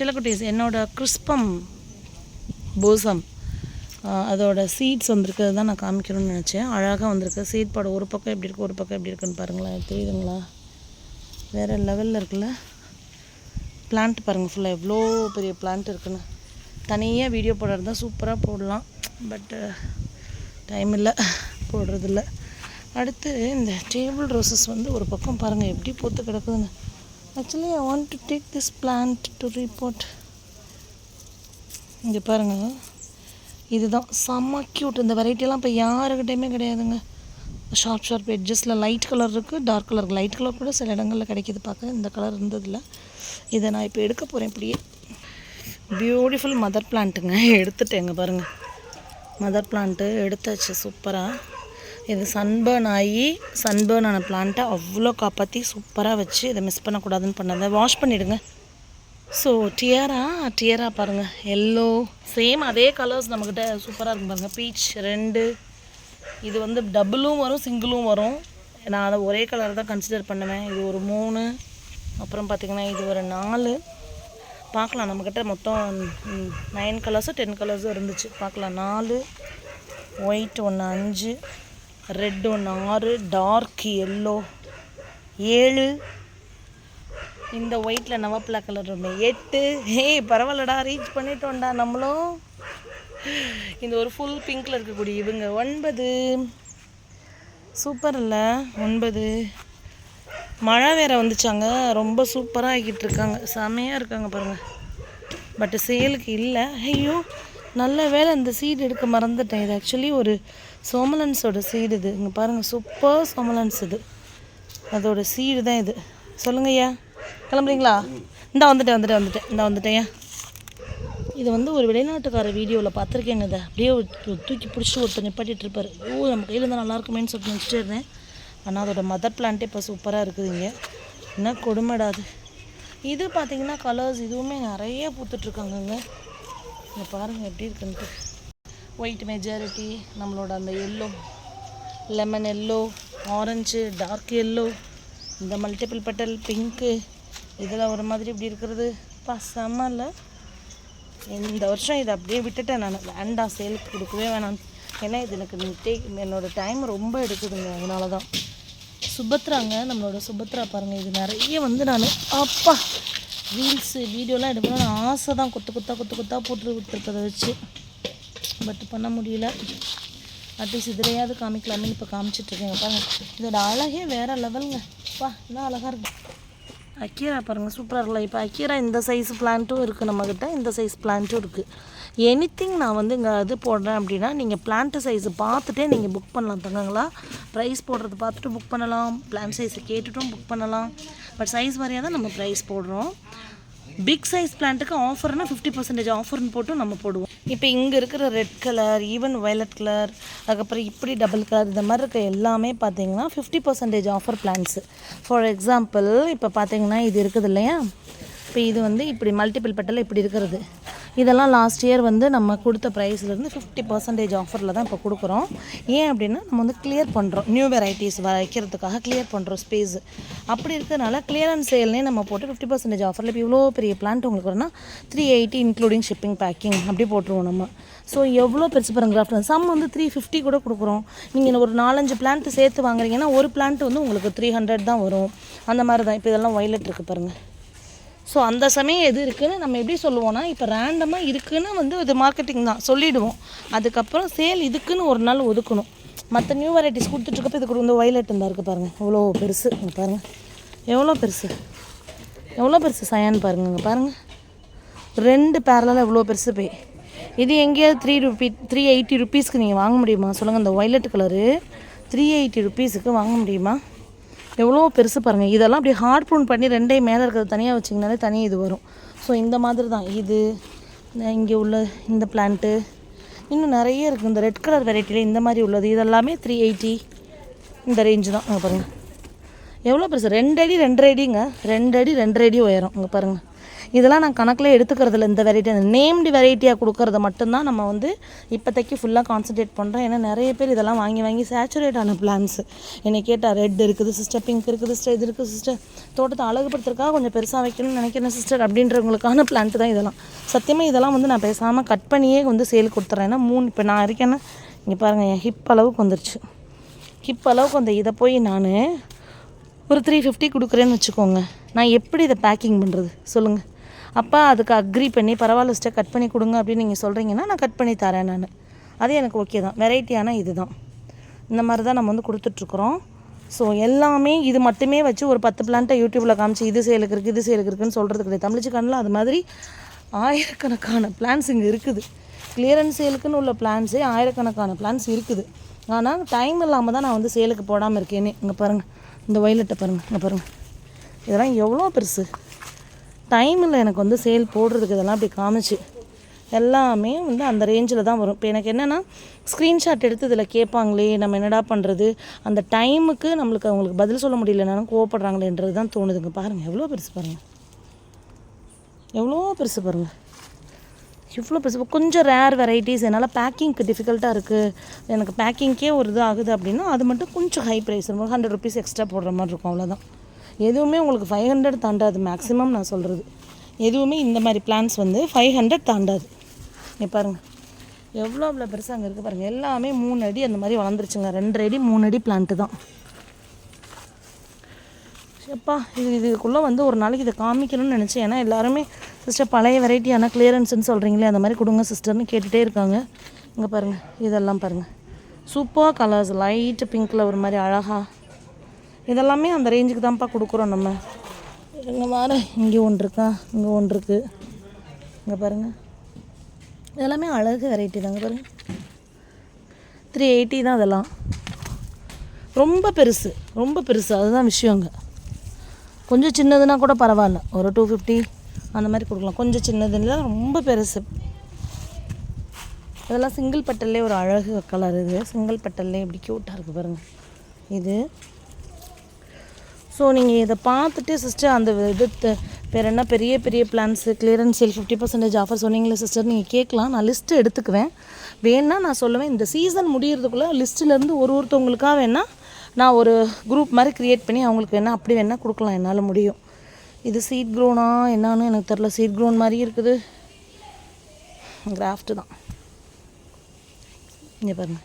சிலக்குட்டீஸ் என்னோடய கிறிஸ்பம் பூசம் அதோட சீட்ஸ் வந்திருக்கிறது தான் நான் காமிக்கணும்னு நினச்சேன். அழகாக வந்திருக்கு. சீட் பாடம் ஒரு பக்கம் எப்படி இருக்குது ஒரு பக்கம் எப்படி இருக்குன்னு பாருங்களேன். தெரியுதுங்களா? வேறு லெவலில் இருக்குல்ல? பிளான்ட் பாருங்கள் ஃபுல்லாக எவ்வளோ பெரிய பிளான்ட் இருக்குன்னு. தனியாக வீடியோ போடுறது தான் சூப்பராக போடலாம். பட்டு டைம் இல்லை. போடுறதில்ல. அடுத்து இந்த டேபிள் ரோசஸ் வந்து ஒரு பக்கம் பாருங்கள் எப்படி பூத்து கிடக்குதுன்னு. Actually I want to take this plant to report இங்கே பாருங்கள் இதுதான். செம்ம க்யூட் இந்த வெரைட்டிலாம் இப்போ யாருக்கிட்டையுமே கிடையாதுங்க. ஷார்ப் ஷார்ப் எட்ஜஸில் லைட் கலர் இருக்குது டார்க் கலர் லைட் கலர் கூட சில இடங்களில் கிடைக்கிது பார்க்க. இந்த கலர் இருந்ததில்ல. இதை நான் இப்போ எடுக்க போகிறேன் இப்படியே. பியூட்டிஃபுல் மதர் பிளான்ட்டுங்க எடுத்துட்டேங்க பாருங்கள் மதர் பிளான்ட்டு எடுத்தாச்சு. சூப்பராக இது சன்பர்ன் ஆகி சன்பர்ன் ஆன பிளான்ட்டை அவ்வளோ காப்பாற்றி சூப்பராக வச்சு இதை மிஸ் பண்ணக்கூடாதுன்னு பண்ணதை வாஷ் பண்ணிவிடுங்க ஸோ டியரா டியரா பாருங்கள் எல்லோ சேம் அதே கலர்ஸ் நம்மக்கிட்ட சூப்பராக இருக்கும் பாருங்கள் பீச் ரெண்டு இது வந்து டபுளும் வரும் சிங்கிளும் வரும். நான் அதை ஒரே கலர் தான் கன்சிடர் பண்ணுவேன். இது ஒரு மூணு அப்புறம் பார்த்திங்கன்னா இது ஒரு நாலு. பார்க்கலாம் நம்மக்கிட்ட மொத்தம் நைன் கலர்ஸும் டென் கலர்ஸும் இருந்துச்சு. பார்க்கலாம் நாலு ஒயிட் ஒன்று அஞ்சு. ரெட் ஒன்று ஆறு டார்க் எல்லோ ஏழு. இந்த ஒயிட்டில் நவப்பிளா கலர் ஒன்று எட்டு. ஏய் பரவாயில்லடா ரீச் பண்ணிட்டோம்டா நம்மளும். இந்த ஒரு ஃபுல் பிங்க்கில் இருக்கக்கூடிய இவங்க ஒன்பது. சூப்பர் இல்லை ஒன்பது. மழை வேற வந்துச்சாங்க. ரொம்ப சூப்பராக ஆகிட்டு இருக்காங்க. செமையாக இருக்காங்க பாருங்கள் பட்டு சேலுக்கு இல்லை. ஐயோ நல்ல வேளை இந்த சீடு எடுக்க மறந்துட்டேன். இது ஆக்சுவலி ஒரு சோமலன்ஸோட சீடு இது. இங்கே பாருங்கள் சூப்பர் சோமலன்ஸ் இது. அதோட சீடு தான் இது. சொல்லுங்க ஐயா. கிளம்புறீங்களா? இந்தா வந்துட்டேன் வந்துட்டேன் வந்துட்டேன். இந்த வந்துட்டேன் இது வந்து ஒரு வெளிநாட்டுக்கார வீடியோவில் பார்த்துருக்கேங்க இதை அப்படியே ஒரு தூக்கி பிடிச்சி ஒருத்தர் நிப்பாட்டிட்டு இருப்பார். ஓ நம்ம கையில் இருந்தால் நல்லா இருக்குமேன்னு சொல்லிட்டு நினச்சிட்டு இருந்தேன். ஆனால் அதோட மதர் பிளான்ட்டே இப்போ சூப்பராக இருக்குதுங்க என்ன கொடுமைடாது இது பார்த்தீங்கன்னா கலர்ஸ் இதுவுமே நிறைய பூத்துட்ருக்காங்கங்க இங்கே பாருங்கள் எப்படி இருக்குன்ட்டு. ஒயிட் மெஜாரிட்டி நம்மளோட அந்த yellow lemon yellow orange dark yellow இந்த மல்டிபிள் பட்டல் பிங்க்கு இதில் ஒரு மாதிரி இப்படி இருக்கிறது. பா செம்ம இல்லை இந்த வருஷம் இதை அப்படியே விட்டுட்டேன் நான். வேண்டாம் சேலுக்கு கொடுக்கவே வேணாம். ஏன்னா இது எனக்கு டே என்னோடய டைம் ரொம்ப எடுக்குதுங்க. அதனால தான் சுபத்ராங்க நம்மளோட சுபத்ரா பாருங்கள் இது நிறைய வந்து நான் அப்பா ரீல்ஸு வீடியோலாம் எடுக்கணும்னு ஆசை தான் கொத்து கொத்தா கொத்து கொத்தா போட்டு கொடுத்துருக்கதை வச்சு. பட் பண்ண முடியல. அட்லீஸ்ட் இதுலையாவது காமிக்கலாமே இப்போ காமிச்சிட்ருக்கேங்க பாருங்க. இதோட அழகே வேறு லெவலுங்க. பா என்ன அழகாக இருக்கும் அக்கீரா பாருங்கள் சூப்பராக இருக்குல்ல. இப்போ அக்கீரா இந்த சைஸ் பிளான்ட்டும் இருக்குது நம்மக்கிட்ட இந்த சைஸ் பிளான்ட்டும் இருக்குது எனித்திங் நான் வந்து இங்கே இது போடுறேன் அப்படின்னா நீங்கள் பிளான்ட்டு சைஸு பார்த்துட்டே நீங்கள் புக் பண்ணலாம் தங்கங்களா? ப்ரைஸ் போடுறது பார்த்துட்டு புக் பண்ணலாம். பிளான் சைஸை கேட்டுட்டும் புக் பண்ணலாம். பட் சைஸ் வரையாக தான் நம்ம ப்ரைஸ் போடுறோம். பிக் சைஸ் பிளான்ட்டுக்கு ஆஃபர்னா ஃபிஃப்டி பர்சன்டேஜ் ஆஃபர்னு போட்டும் நம்ம போடுவோம். இப்போ இங்கே இருக்கிற red colour even violet colour அதுக்கப்புறம் இப்படி டபுள் கலர் இந்த மாதிரி இருக்க எல்லாமே பார்த்தீங்கன்னா fifty percentage offer plans for example இப்போ பார்த்தீங்கன்னா இது இருக்குது இல்லையா? இப்போ இது வந்து இப்படி மல்டிபிள் பெட்டல் இப்படி இருக்கிறது. இதெல்லாம் லாஸ்ட் இயர் வந்து நம்ம கொடுத்த ப்ரைஸ்லேருந்து ஃபிஃப்டி பர்சன்டேஜ் ஆஃபரில் தான் இப்போ கொடுக்குறோம். ஏன் அப்படின்னா நம்ம வந்து கிளியர் பண்ணுறோம் நியூ வெரைட்டிஸ் வைக்கிறதுக்காக கிளியர் பண்ணுறோம் ஸ்பேஸ் அப்படி இருக்கிறதுனால கிளியரன்ஸ் சேல்னே நம்ம போட்டு ஃபிஃப்டி பர்சன்டேஜ் ஆஃபரில் இப்போ இவ்வளோ பெரிய பிளான்ட் உங்களுக்கு வரும்னா three eighty including shipping packing அப்படி போட்டுருவோம் நம்ம. ஸோ எவ்வளோ பெருசு பாருங்க கிராஃப்ட் சம் வந்து த்ரீ ஃபிஃப்டி கூட கொடுக்குறோம். நீங்கள் ஒரு நாலஞ்சு பிளான்ட்டு சேர்த்து வாங்குறீங்கன்னா ஒரு பிளான்ட் வந்து உங்களுக்கு த்ரீ ஹண்ட்ரட் தான் வரும். அந்த மாதிரி தான் இப்போ இதெல்லாம் வயலட் இருக்குது பாருங்கள் ஸோ அந்த சமயம் எது இருக்குதுன்னு நம்ம எப்படி சொல்லுவோம்னா இப்போ ரேண்டமாக இருக்குதுன்னு வந்து இது மார்க்கெட்டிங் தான். சொல்லிவிடுவோம் அதுக்கப்புறம் சேல் இதுக்குன்னு ஒரு நாள் ஒதுக்கணும். மற்ற நியூ வெரைட்டிஸ் கொடுத்துட்ருக்கப்ப இதுக்கு வந்து வயலட் இருந்தால் இருக்குது பாருங்கள் இவ்வளோ பெருசு. இங்கே பாருங்கள் எவ்வளோ பெருசு? எவ்வளோ பெருசு? சயான் பாருங்க. இங்கே பாருங்கள் ரெண்டு பேரலாக எவ்வளோ பெருசு போய். இது எங்கேயாவது த்ரீ ருபி த்ரீ எயிட்டி ருபீஸ்க்கு நீங்கள் வாங்க முடியுமா? சொல்லுங்கள் இந்த வயலட் கலரு த்ரீ எயிட்டி ருபீஸுக்கு வாங்க முடியுமா? எவ்வளோ பெருசு பாருங்கள் இதெல்லாம் அப்படியே ஹார்ட் ப்ரூன் பண்ணி ரெண்டையும் மேலே இருக்கிறது தனியாக வச்சிங்கனாலே தனியாக இது வரும். ஸோ இந்த மாதிரி தான். இது இங்கே உள்ள இந்த பிளான்ட்டு இன்னும் நிறைய இருக்குது இந்த ரெட் கலர் வெரைட்டியில் இந்த மாதிரி உள்ளது. இதெல்லாமே த்ரீ எயிட்டி இந்த ரேஞ்சு தான். பாருங்கள் எவ்வளோ பெருசு? ரெண்டு அடி ரெண்டரை அடிங்க. ரெண்டு அடி ரெண்டரை அடி உயரம். இங்கே பாருங்கள் இதெல்லாம் நான் கணக்கில் எடுத்துக்கிறதில்ல. இந்த வெரைட்டி நேம்டு வெரைட்டியாக கொடுக்கறத மட்டும்தான் நம்ம வந்து இப்போதைக்கு ஃபுல்லாக கான்சன்ட்ரேட் பண்ணுறோம் ஏன்னா நிறைய பேர் இதெல்லாம் வாங்கி வாங்கி சேச்சுரேட் ஆன பிளான்ஸ் என்னை கேட்டால் ரெட் இருக்குது சிஸ்டர் பிங்க் இருக்குது சிஸ்டர் இது இருக்குது சிஸ்டர் தோட்டத்தை அழகுபடுத்துறதுக்காக கொஞ்சம் பெருசாக வைக்கணும்னு நினைக்கிறேன் சிஸ்டர் அப்படின்றவங்களுக்கான பிளான்ட் தான் இதெல்லாம். சத்தியமாக இதெல்லாம் வந்து நான் பேசாமல் கட் பண்ணியே வந்து சேல் கொடுத்துட்றேன் ஏன்னா மூணு இப்போ நான் இருக்கேன்னா இங்கே பாருங்கள் என் ஹிப் அளவுக்கு வந்துருச்சு. ஹிப் அளவுக்கு அந்த இதை போய் நான் ஒரு த்ரீ ஃபிஃப்டி கொடுக்குறேன்னு வச்சுக்கோங்க. நான் எப்படி இதை பேக்கிங் பண்ணுறது சொல்லுங்கள் அப்போ அதுக்கு அக்ரி பண்ணி பரவாயில்ல சிஸ்டர் கட் பண்ணி கொடுங்க அப்படின்னு நீங்கள் சொல்கிறீங்கன்னா நான் கட் பண்ணி தரேன் நான். அது எனக்கு ஓகே தான். வெரைட்டியான இது தான் இந்த மாதிரி தான் நம்ம வந்து கொடுத்துட்ருக்குறோம். ஸோ எல்லாமே இது மட்டுமே வச்சு ஒரு பத்து பிளான்ட்டை யூடியூப்பில் காமிச்சு இது சேலுக்கு இருக்குது இது சேலுக்கு இருக்குன்னு சொல்கிறது கிடையாது. தமிழ்ச்சி அது மாதிரி ஆயிரக்கணக்கான பிளான்ஸ் இங்கே இருக்குது. கிளியரன்ஸ் சேலுக்குன்னு உள்ள பிளான்ஸே ஆயிரக்கணக்கான பிளான்ஸ் இருக்குது. ஆனால் டைம் இல்லாமல் தான் நான் வந்து சேலுக்கு போடாமல் இருக்கேனே. இங்கே பாருங்கள் இந்த வயலட்டை பாருங்கள் இங்கே பாருங்கள் இதெல்லாம் எவ்வளோ பெருசு. டைமில் எனக்கு வந்து சேல் போடுறதுக்கு இதெல்லாம் அப்படி காமிச்சு. எல்லாமே வந்து அந்த ரேஞ்சில் தான் வரும். இப்போ எனக்கு என்னென்னா ஸ்க்ரீன்ஷாட் எடுத்து இதில் கேட்பாங்களே நம்ம என்னடா பண்ணுறது அந்த டைமுக்கு நம்மளுக்கு அவங்களுக்கு பதில் சொல்ல முடியலனாலும் கோவப்படுறாங்களேன்றது தான் தோணுதுங்க. பாருங்கள் எவ்வளோ பெருசு பாருங்கள் எவ்வளோ பெருசு பாருங்கள் இவ்வளோ பெருசு. கொஞ்சம் ரேர் வெரைட்டிஸ் என்னால் பேக்கிங்க்கு டிஃபிகல்ட்டாக இருக்குது எனக்கு பேக்கிங்க்கே ஒரு இது ஆகுது அப்படின்னா அது மட்டும் கொஞ்சம் ஹை ப்ரைஸ் இருக்கும் ஹண்ட்ரட் ருபீஸ் எக்ஸ்ட்ரா போடுற மாதிரி இருக்கும் அவ்வளோதான் எதுவுமே உங்களுக்கு ஃபைவ் ஹண்ட்ரட் தாண்டாது மேக்ஸிமம் நான் சொல்கிறது எதுவுமே இந்த மாதிரி பிளான்ஸ் வந்து ஃபைவ் ஹண்ட்ரட் தாண்டாது. நீ பாருங்கள் எவ்வளோ அவ்வளோ பெருசாக அங்கே இருக்குது பாருங்கள் எல்லாமே மூணு அடி அந்த மாதிரி வளர்ந்துருச்சுங்க. ரெண்டரை அடி மூணு அடி பிளான்ட்டு தான். எப்பா இது இதுக்குள்ளே வந்து ஒரு நாளைக்கு இதை காமிக்கணும்னு நினச்சேன். ஏன்னா எல்லாருமே சிஸ்டர் பழைய வெரைட்டியான கிளியரன்ஸ்னு சொல்கிறீங்களே அந்த மாதிரி கொடுங்க சிஸ்டர்னு கேட்டுகிட்டே இருக்காங்க. இங்கே பாருங்கள் இதெல்லாம் பாருங்கள் சூப்பர் கலர்ஸ் லைட்டு பிங்க்கில் ஒரு மாதிரி அழகாக இதெல்லாமே அந்த ரேஞ்சுக்கு தான்ப்பா கொடுக்குறோம் நம்ம. இங்கே வர இங்கே ஒன்று இருக்கா? இங்கே ஒன்று இருக்குது இங்கே பாருங்கள் இதெல்லாமே அழகு வெரைட்டி தாங்க பாருங்கள் த்ரீ எயிட்டி தான் அதெல்லாம். ரொம்ப பெருசு ரொம்ப பெருசு. அதுதான் விஷயங்க கொஞ்சம் சின்னதுன்னா கூட பரவாயில்ல. ஒரு டூ ஃபிஃப்டி அந்த மாதிரி கொடுக்கலாம். கொஞ்சம் சின்னதுன்னா ரொம்ப பெருசு. இதெல்லாம் சிங்கிள் பட்டல்லே ஒரு அழகு கலர் இது. சிங்கிள் பட்டல்லே இப்படி க்யூட்டாக இருக்குது பாருங்கள் இது ஸோ நீங்கள் இதை பார்த்துட்டு சிஸ்டர் அந்த இது வேறு என்ன பெரிய பெரிய plans clearance sale fifty percentage offer சொன்னீங்களே சிஸ்டர் நீங்கள் கேட்கலாம். நான் லிஸ்ட்டு எடுத்துக்குவேன். வேணால் நான் சொல்லுவேன். இந்த சீசன் முடிகிறதுக்குள்ளே லிஸ்ட்டிலேருந்து ஒரு ஒருத்தவங்களுக்காக வேணால் நான் ஒரு குரூப் மாதிரி க்ரியேட் பண்ணி அவங்களுக்கு வேணால் அப்படி வேணால் கொடுக்கலாம். என்னால் முடியும். இது சீட் க்ரோனா என்னான்னு எனக்கு தெரில சீட் க்ரோன் மாதிரி இருக்குது. கிராஃப்ட்டு தான். இங்கே பாருங்க.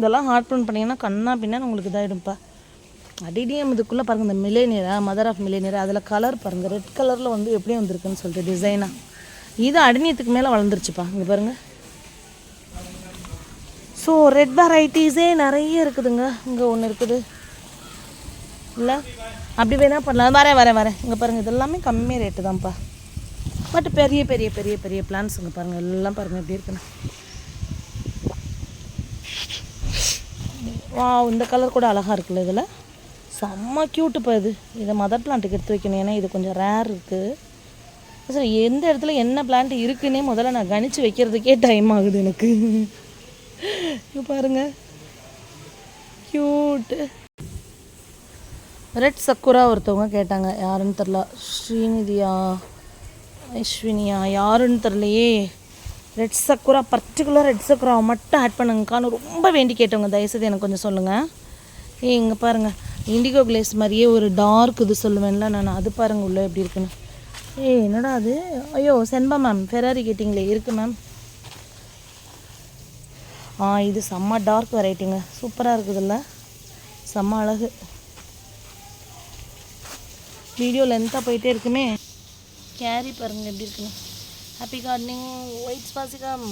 இதெல்லாம் ஹார்ட் ப்ரிண்ட் பண்ணிங்கன்னா கண்ணா பின்னா உங்களுக்கு இதாகிடும்ப்பா அடிடிஎம் இதுக்குள்ளே பாருங்கள் இந்த மிலேனியரா மதர் ஆஃப் மிலேனியரா அதில் கலர் பாருங்கள் ரெட் கலரில் வந்து எப்படி வந்திருக்குன்னு சொல்லிட்டு டிசைனாக இது அடினியத்துக்கு மேலே வளர்ந்துருச்சுப்பா இங்கே பாருங்கள் ஸோ ரெட் வெரைட்டிஸே நிறைய இருக்குதுங்க. இங்கே ஒன்று இருக்குது. இல்லை? அப்படி வேணா பண்ணலாம். வரேன் வரேன் வரேன். இங்கே பாருங்கள் இதெல்லாமே கம்மி ரேட்டு தான்ப்பா. பட் பெரிய பெரிய பெரிய பெரிய பிளான்ஸ் இங்கே பாருங்கள் எல்லாம் பாருங்கள் எப்படி இருக்குன்னு. வா இந்த கலர் கூட அழகாக இருக்குல்ல இதில்? செம்ம க்யூட்டுப்பா இது. இதை மதர் பிளான்ட்டுக்கு எடுத்து வைக்கணும். ஏன்னா இது கொஞ்சம் ரேர் இருக்குது சரி எந்த இடத்துல என்ன பிளான்ட் இருக்குன்னே முதல்ல நான் கணிச்சு வைக்கிறதுக்கே டைம் ஆகுது எனக்கு. பாருங்க. க்யூட்டு ரெட் சக்குரா ஒருத்தவங்க கேட்டாங்க. யாருன்னு தெரில ஸ்ரீநிதியா ஐஸ்வினியா யாருன்னு தெரிலையே ரெட் சக்குரா பர்டிகுலர் ரெட் சக்குராவை மட்டும் ஆட் பண்ணுங்கக்கான்னு ரொம்ப வேண்டி கேட்டவங்க. தயவுசெய்து எனக்கு கொஞ்சம் சொல்லுங்கள் ஏய் இங்கே பாருங்கள் இண்டிகோ கிளேஸ் மாதிரியே ஒரு டார்க் இது சொல்லுவேன்ல நான். அது பாருங்கள் உள்ளே எப்படி இருக்குன்னு. ஏய் என்னடா அது? ஐயோ செண்பா மேம் ஃபெராரி கேட்டிங்களே இருக்குது மேம். ஆ இது செம்ம டார்க் வெரைட்டிங்க. சூப்பராக இருக்குதுல்ல. செம்ம அழகு. வீடியோ லென்த்தாக போயிட்டே இருக்குமே. கேரி பாருங்க எப்படி இருக்குன்னு. Happy gardening white ஸ்பாசிகம்